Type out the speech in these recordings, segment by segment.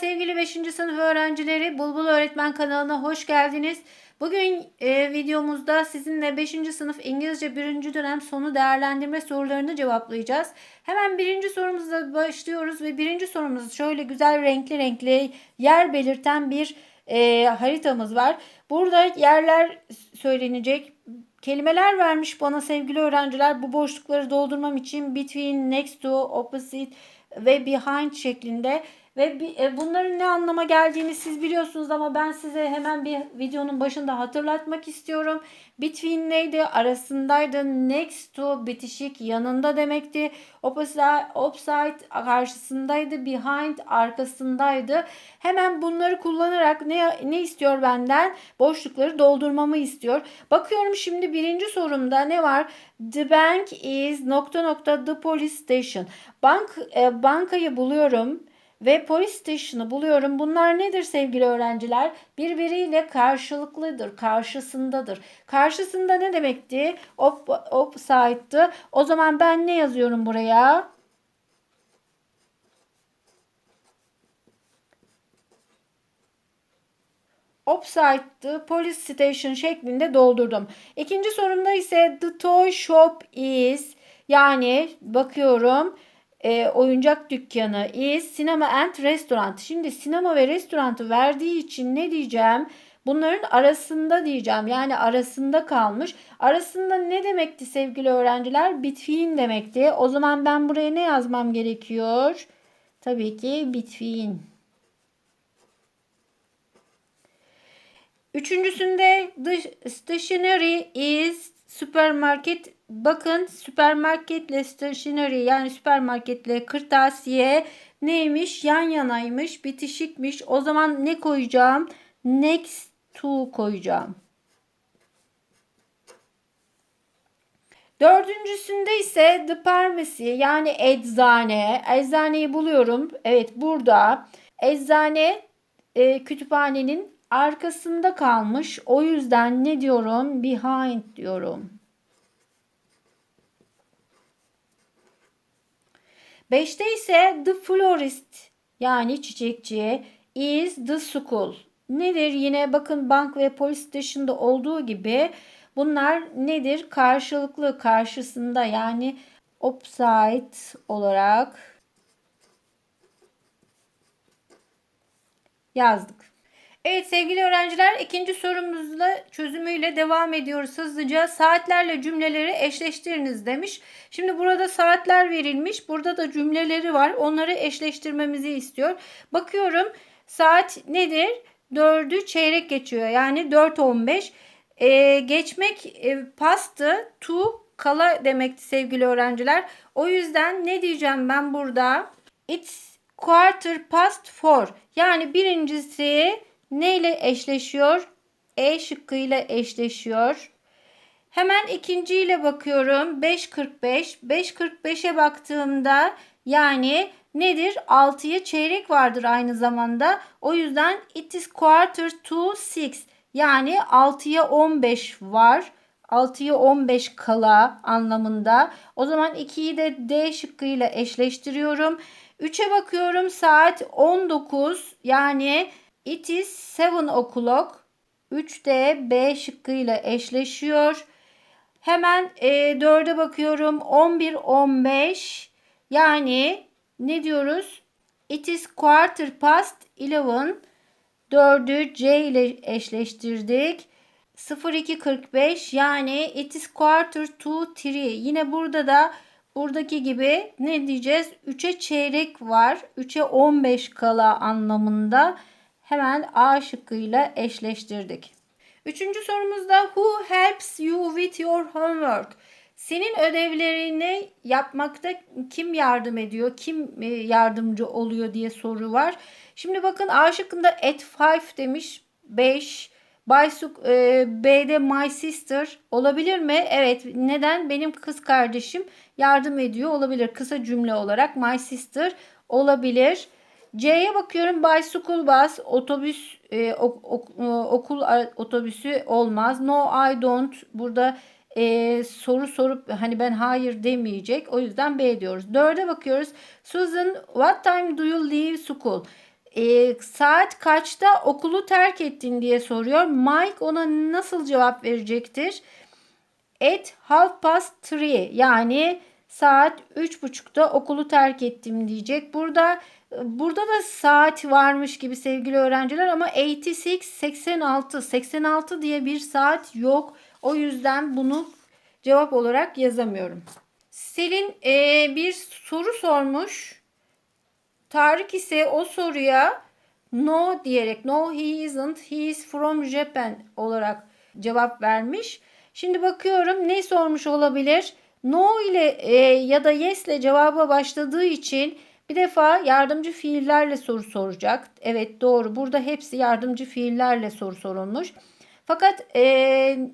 sevgili 5. sınıf öğrencileri. Bulbul Öğretmen kanalına hoş geldiniz. Bugün e, videomuzda sizinle 5. sınıf İngilizce 1. dönem sonu değerlendirme sorularını cevaplayacağız. Hemen birinci sorumuzla başlıyoruz ve birinci sorumuz şöyle güzel renkli renkli yer belirten bir e, haritamız var. Burada yerler söylenecek. Kelimeler vermiş bana sevgili öğrenciler bu boşlukları doldurmam için between, next to, opposite ve behind şeklinde ve e, bunların ne anlama geldiğini siz biliyorsunuz ama ben size hemen bir videonun başında hatırlatmak istiyorum. Between neydi? Arasındaydı. Next to bitişik yanında demekti. Opposite, opposite karşısındaydı. Behind arkasındaydı. Hemen bunları kullanarak ne, ne istiyor benden? Boşlukları doldurmamı istiyor. Bakıyorum şimdi birinci sorumda ne var? The bank is nokta nokta the police station. Bank e, bankayı buluyorum ve polis station'ı buluyorum. Bunlar nedir sevgili öğrenciler? Birbiriyle karşılıklıdır, karşısındadır. Karşısında ne demekti? Op, opside'dı. O zaman ben ne yazıyorum buraya? Opside'dı, police station şeklinde doldurdum. İkinci sorumda ise the toy shop is yani bakıyorum e, oyuncak dükkanı is sinema and restaurant. Şimdi sinema ve restoranı verdiği için ne diyeceğim? Bunların arasında diyeceğim. Yani arasında kalmış. Arasında ne demekti sevgili öğrenciler? Between demekti. O zaman ben buraya ne yazmam gerekiyor? Tabii ki between. Üçüncüsünde the stationery is supermarket bakın süpermarketle stationery yani süpermarketle kırtasiye neymiş yan yanaymış bitişikmiş o zaman ne koyacağım next to koyacağım Dördüncüsünde ise the pharmacy yani eczane. Eczaneyi buluyorum. Evet burada. Eczane e, kütüphanenin arkasında kalmış. O yüzden ne diyorum? Behind diyorum. Beşte ise the florist yani çiçekçi is the school. Nedir? Yine bakın bank ve polis station'da olduğu gibi bunlar nedir? Karşılıklı karşısında yani opposite olarak yazdık. Evet sevgili öğrenciler ikinci sorumuzla çözümüyle devam ediyoruz hızlıca. Saatlerle cümleleri eşleştiriniz demiş. Şimdi burada saatler verilmiş. Burada da cümleleri var. Onları eşleştirmemizi istiyor. Bakıyorum saat nedir? 4'ü çeyrek geçiyor. Yani 4.15. Ee, geçmek e, pastı to kala demekti sevgili öğrenciler. O yüzden ne diyeceğim ben burada? It's quarter past four. Yani birincisi ne ile eşleşiyor? E şıkkıyla eşleşiyor. Hemen ikinciyle bakıyorum. 5.45. 5.45'e baktığımda yani nedir? 6'ya çeyrek vardır aynı zamanda. O yüzden it is quarter to 6. Yani 6'ya 15 var. 6'ya 15 kala anlamında. O zaman 2'yi de D şıkkıyla eşleştiriyorum. 3'e bakıyorum saat 19 yani It is seven o'clock. 3D B şıkkıyla eşleşiyor. Hemen e, 4'e bakıyorum. 11 15 yani ne diyoruz? It is quarter past 11. 4'ü C ile eşleştirdik. 02.45 yani it is quarter to 3. Yine burada da buradaki gibi ne diyeceğiz? 3'e çeyrek var. 3'e 15 kala anlamında hemen A şıkkıyla eşleştirdik. Üçüncü sorumuzda who helps you with your homework? Senin ödevlerini yapmakta kim yardım ediyor, kim e, yardımcı oluyor diye soru var. Şimdi bakın A şıkkında at 5 demiş 5. Baysuk e, B'de my sister olabilir mi? Evet. Neden? Benim kız kardeşim yardım ediyor olabilir. Kısa cümle olarak my sister olabilir. C'ye bakıyorum bicycle bus otobüs e, ok, e, okul otobüsü olmaz. No I don't burada e, soru sorup hani ben hayır demeyecek. O yüzden B diyoruz. Dörde bakıyoruz. Susan what time do you leave school? e, saat kaçta okulu terk ettin diye soruyor. Mike ona nasıl cevap verecektir? At half past three yani saat üç buçukta okulu terk ettim diyecek. Burada burada da saat varmış gibi sevgili öğrenciler ama 86 86 86 diye bir saat yok. O yüzden bunu cevap olarak yazamıyorum. Selin e, bir soru sormuş. Tarık ise o soruya no diyerek no he isn't he is from Japan olarak cevap vermiş. Şimdi bakıyorum ne sormuş olabilir? No ile e, ya da yes ile cevaba başladığı için bir defa yardımcı fiillerle soru soracak. Evet doğru. Burada hepsi yardımcı fiillerle soru sorulmuş. Fakat e,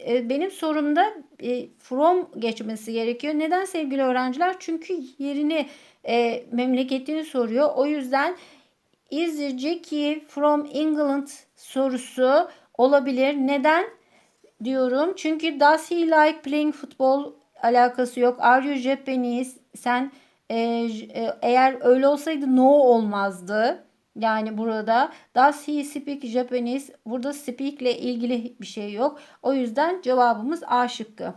e, benim sorumda e, from geçmesi gerekiyor. Neden sevgili öğrenciler? Çünkü yerini e, memleketini soruyor. O yüzden is Jackie from England sorusu olabilir. Neden diyorum? Çünkü does he like playing football alakası yok. Are you Japanese? Sen e, e, eğer öyle olsaydı no olmazdı. Yani burada does he speak Japanese? Burada speak ile ilgili bir şey yok. O yüzden cevabımız A şıkkı.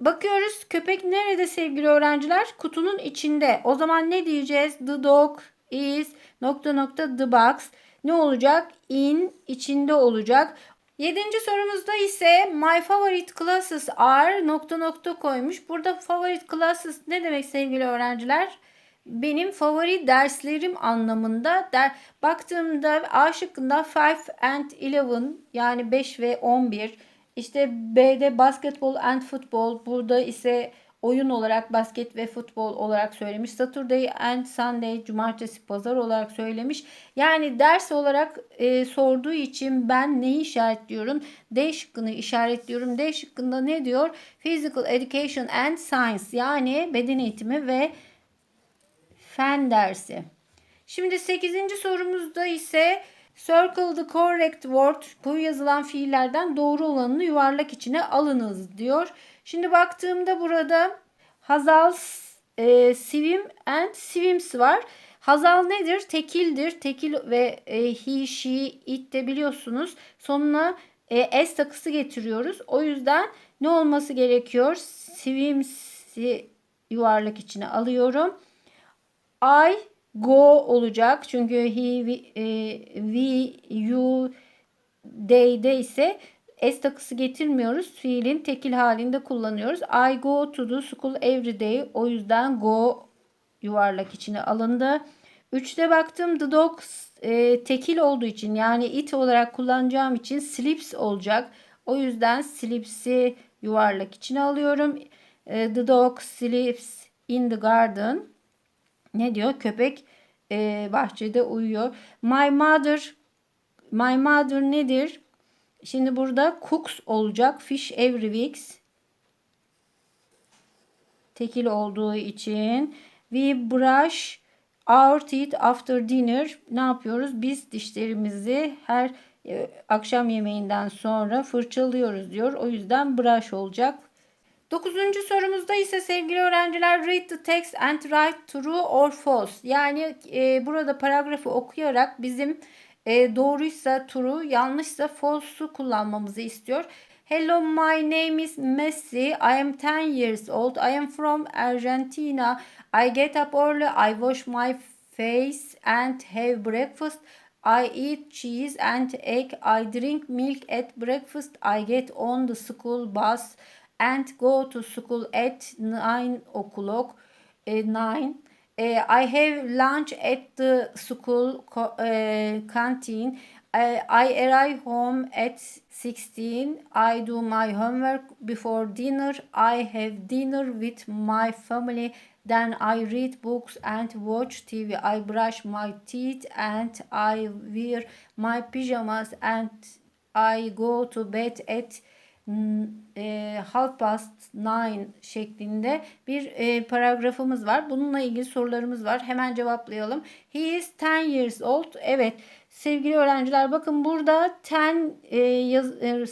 Bakıyoruz köpek nerede sevgili öğrenciler? Kutunun içinde. O zaman ne diyeceğiz? The dog is nokta nokta the box. Ne olacak? In içinde olacak. Yedinci sorumuzda ise my favorite classes are nokta nokta koymuş. Burada favorite classes ne demek sevgili öğrenciler? Benim favori derslerim anlamında der, baktığımda A şıkkında 5 and 11 yani 5 ve 11 işte B'de basketbol and football burada ise oyun olarak basket ve futbol olarak söylemiş. Saturday and Sunday cumartesi pazar olarak söylemiş. Yani ders olarak e, sorduğu için ben neyi işaretliyorum? D şıkkını işaretliyorum. D şıkkında ne diyor? Physical Education and Science yani beden eğitimi ve fen dersi. Şimdi 8. sorumuzda ise Circle the correct word. Bu yazılan fiillerden doğru olanını yuvarlak içine alınız diyor. Şimdi baktığımda burada Hazal, e, swim and swims var. Hazal nedir? Tekildir. Tekil ve e, he, she, it de biliyorsunuz. Sonuna e, s takısı getiriyoruz. O yüzden ne olması gerekiyor? Swims'i yuvarlak içine alıyorum. I go olacak. Çünkü he, we, e, we you, they'de ise S takısı getirmiyoruz. Fiilin tekil halinde kullanıyoruz. I go to the school every day. O yüzden go yuvarlak içine alındı. Üçte baktım the dog e, tekil olduğu için yani it olarak kullanacağım için sleeps olacak. O yüzden sleeps'i yuvarlak içine alıyorum. E, the dog sleeps in the garden. Ne diyor? Köpek e, bahçede uyuyor. My mother My mother nedir? Şimdi burada cooks olacak. Fish every week. Tekil olduğu için. We brush our teeth after dinner. Ne yapıyoruz? Biz dişlerimizi her e, akşam yemeğinden sonra fırçalıyoruz diyor. O yüzden brush olacak. Dokuzuncu sorumuzda ise sevgili öğrenciler read the text and write true or false. Yani e, burada paragrafı okuyarak bizim e, doğruysa true, yanlışsa false'u kullanmamızı istiyor. Hello, my name is Messi. I am 10 years old. I am from Argentina. I get up early. I wash my face and have breakfast. I eat cheese and egg. I drink milk at breakfast. I get on the school bus and go to school at 9 o'clock. 9. I have lunch at the school canteen. I arrive home at 16. I do my homework before dinner. I have dinner with my family. Then I read books and watch TV. I brush my teeth and I wear my pajamas and I go to bed at e, half past nine şeklinde bir e, paragrafımız var. Bununla ilgili sorularımız var. Hemen cevaplayalım. He is 10 years old. Evet sevgili öğrenciler bakın burada 10 e, yaz, e,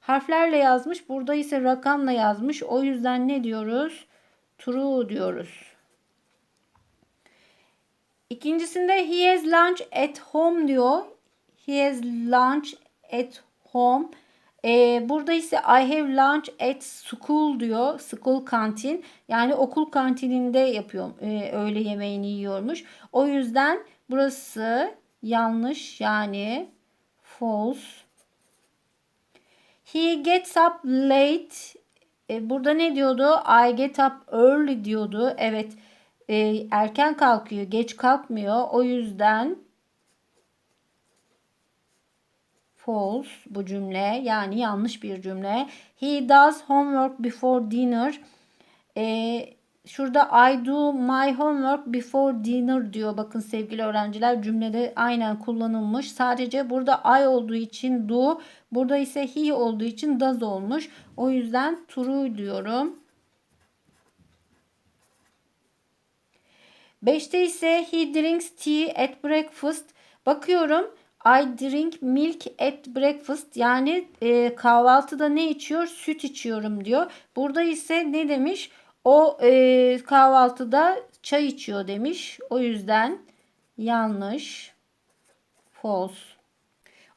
harflerle yazmış. Burada ise rakamla yazmış. O yüzden ne diyoruz? True diyoruz. İkincisinde he has lunch at home diyor. He has lunch at home. Ee, burada ise I have lunch at school diyor. School kantin. Yani okul kantininde yapıyor. E, öğle yemeğini yiyormuş. O yüzden burası yanlış yani false. He gets up late. E, burada ne diyordu? I get up early diyordu. Evet. E, erken kalkıyor. Geç kalkmıyor. O yüzden false bu cümle. Yani yanlış bir cümle. He does homework before dinner. E, şurada I do my homework before dinner diyor. Bakın sevgili öğrenciler cümlede aynen kullanılmış. Sadece burada I olduğu için do. Burada ise he olduğu için does olmuş. O yüzden true diyorum. Beşte ise he drinks tea at breakfast. Bakıyorum I drink milk at breakfast yani e, kahvaltıda ne içiyor? Süt içiyorum diyor. Burada ise ne demiş? O e, kahvaltıda çay içiyor demiş. O yüzden yanlış. False.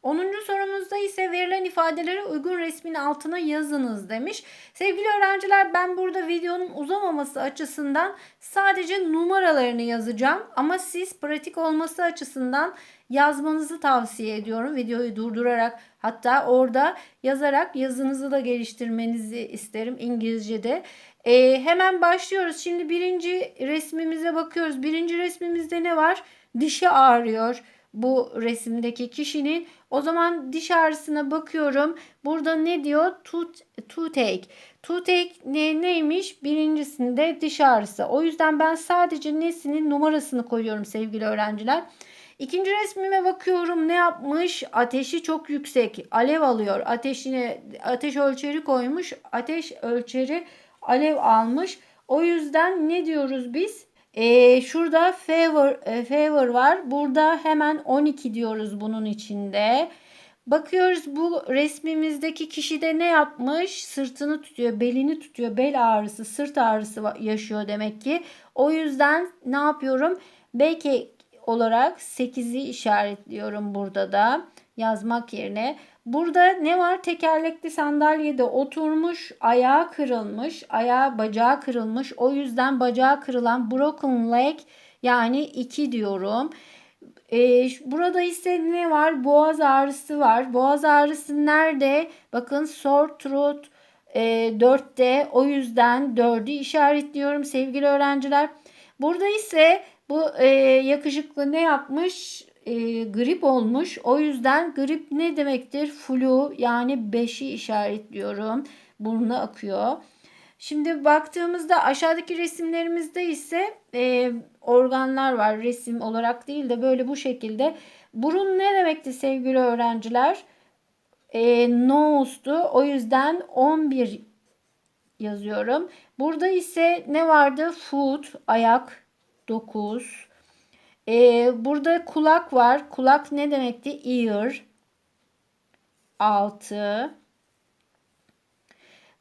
10. sorumuzda ise verilen ifadeleri uygun resmin altına yazınız demiş. Sevgili öğrenciler ben burada videonun uzamaması açısından sadece numaralarını yazacağım. Ama siz pratik olması açısından yazmanızı tavsiye ediyorum. Videoyu durdurarak hatta orada yazarak yazınızı da geliştirmenizi isterim İngilizce'de. Ee, hemen başlıyoruz. Şimdi birinci resmimize bakıyoruz. Birinci resmimizde ne var? Dişi ağrıyor bu resimdeki kişinin. O zaman diş ağrısına bakıyorum. Burada ne diyor? Tooth, toothache. Toothache ne, neymiş? Birincisinde diş ağrısı. O yüzden ben sadece nesinin numarasını koyuyorum sevgili öğrenciler. İkinci resmime bakıyorum ne yapmış? Ateşi çok yüksek. Alev alıyor. Ateşine ateş ölçeri koymuş. Ateş ölçeri alev almış. O yüzden ne diyoruz biz? Ee, şurada favor, e, favor var. Burada hemen 12 diyoruz bunun içinde. Bakıyoruz bu resmimizdeki kişi de ne yapmış? Sırtını tutuyor, belini tutuyor. Bel ağrısı, sırt ağrısı yaşıyor demek ki. O yüzden ne yapıyorum? Belki olarak 8'i işaretliyorum burada da yazmak yerine. Burada ne var? Tekerlekli sandalyede oturmuş, ayağı kırılmış, ayağı bacağı kırılmış. O yüzden bacağı kırılan broken leg yani 2 diyorum. Ee, burada ise ne var? Boğaz ağrısı var. Boğaz ağrısı nerede? Bakın sore throat e, 4'te. O yüzden 4'ü işaretliyorum sevgili öğrenciler. Burada ise bu e, yakışıklı ne yapmış? E, grip olmuş. O yüzden grip ne demektir? Flu yani 5'i işaretliyorum. Burnu akıyor. Şimdi baktığımızda aşağıdaki resimlerimizde ise e, organlar var. Resim olarak değil de böyle bu şekilde. Burun ne demekti sevgili öğrenciler? E, nose'tu. O yüzden 11 yazıyorum. Burada ise ne vardı? Foot, ayak 9. Ee, burada kulak var. Kulak ne demekti? Ear. 6.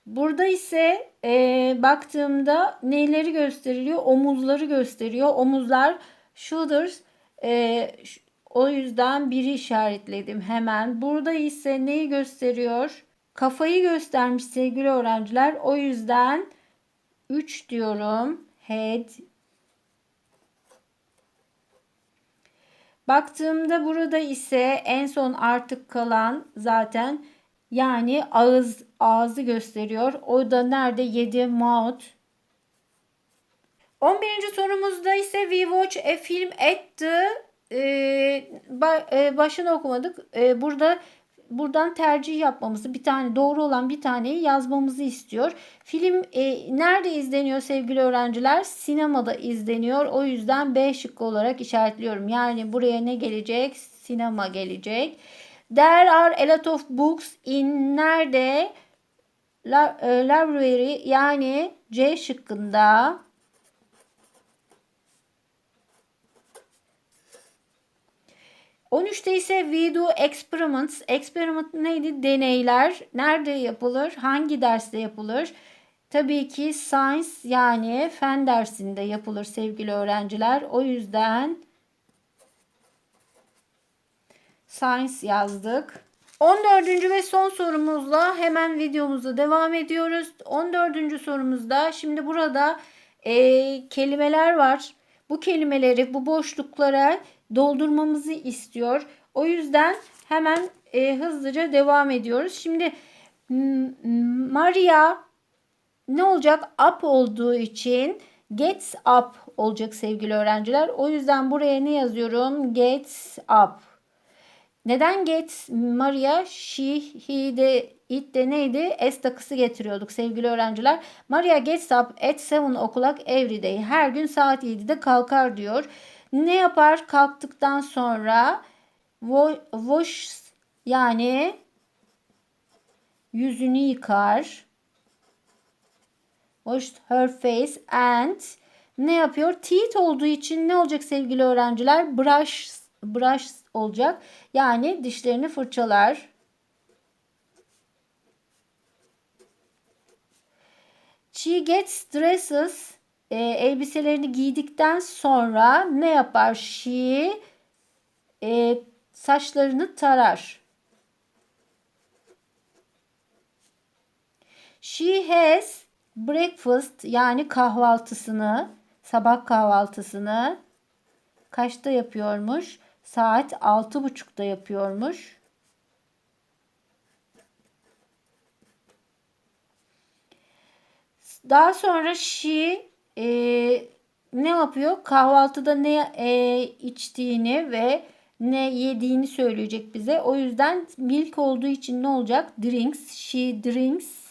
Burada ise e, baktığımda neleri gösteriliyor? Omuzları gösteriyor. Omuzlar shoulders. E, o yüzden biri işaretledim hemen. Burada ise neyi gösteriyor? Kafayı göstermiş sevgili öğrenciler. O yüzden 3 diyorum. Head Baktığımda burada ise en son artık kalan zaten yani ağız ağzı gösteriyor. O da nerede? 7 mouth. 11. sorumuzda ise we watch a film at the e, başını okumadık. E, burada buradan tercih yapmamızı bir tane doğru olan bir taneyi yazmamızı istiyor. Film e, nerede izleniyor sevgili öğrenciler? Sinemada izleniyor. O yüzden B şıkkı olarak işaretliyorum. Yani buraya ne gelecek? Sinema gelecek. There are a lot of books in nerede? La, e, library yani C şıkkında 13'te ise we do experiments. Experiment neydi? Deneyler. Nerede yapılır? Hangi derste yapılır? Tabii ki science yani fen dersinde yapılır sevgili öğrenciler. O yüzden Science yazdık. 14. ve son sorumuzla hemen videomuza devam ediyoruz. 14. sorumuzda şimdi burada e, kelimeler var. Bu kelimeleri bu boşluklara doldurmamızı istiyor. O yüzden hemen e, hızlıca devam ediyoruz. Şimdi Maria ne olacak? Up olduğu için gets up olacak sevgili öğrenciler. O yüzden buraya ne yazıyorum? Gets up. Neden gets Maria? She, he de, it de neydi? S takısı getiriyorduk sevgili öğrenciler. Maria gets up at 7 o'clock every day. Her gün saat 7'de kalkar diyor. Ne yapar kalktıktan sonra? Wa- Wash yani yüzünü yıkar. Washed her face and ne yapıyor? Teeth olduğu için ne olacak sevgili öğrenciler? Brush brush olacak. Yani dişlerini fırçalar. She gets dresses e, elbiselerini giydikten sonra ne yapar? She e, saçlarını tarar. She has breakfast yani kahvaltısını, sabah kahvaltısını kaçta yapıyormuş? Saat altı buçukta yapıyormuş. Daha sonra she e, ne yapıyor? Kahvaltıda ne e, içtiğini ve ne yediğini söyleyecek bize. O yüzden milk olduğu için ne olacak? Drinks. She drinks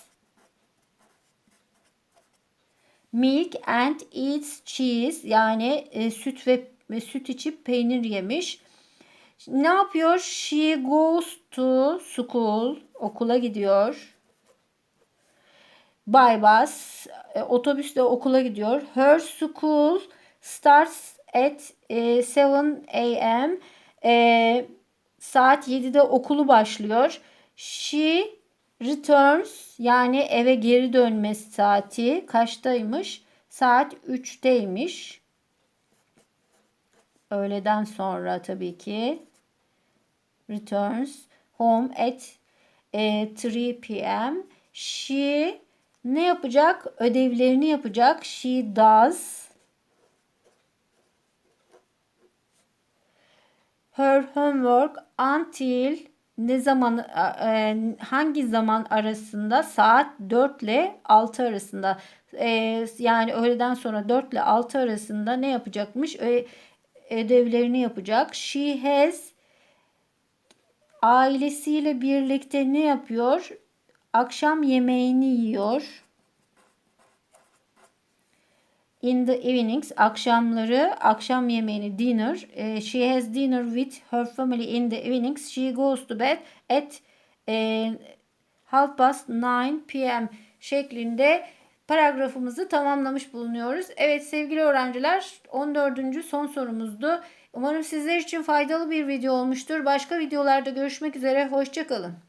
milk and eats cheese yani e, süt ve, ve süt içip peynir yemiş. Ne yapıyor? She goes to school. Okula gidiyor. By bus. E, otobüsle okula gidiyor. Her school starts at e, 7 a.m. E, saat 7'de okulu başlıyor. She returns yani eve geri dönme saati kaçtaymış? Saat 3'teymiş. Öğleden sonra tabii ki. Returns home at e, 3 p.m. She ne yapacak? Ödevlerini yapacak. She does her homework until ne zaman e, hangi zaman arasında saat 4 ile 6 arasında e, yani öğleden sonra 4 ile 6 arasında ne yapacakmış? Ödevlerini yapacak. She has ailesiyle birlikte ne yapıyor? Akşam yemeğini yiyor. In the evenings, akşamları, akşam yemeğini, dinner. E, she has dinner with her family in the evenings. She goes to bed at e, half past 9 p.m. şeklinde paragrafımızı tamamlamış bulunuyoruz. Evet sevgili öğrenciler 14. son sorumuzdu. Umarım sizler için faydalı bir video olmuştur. Başka videolarda görüşmek üzere. Hoşçakalın.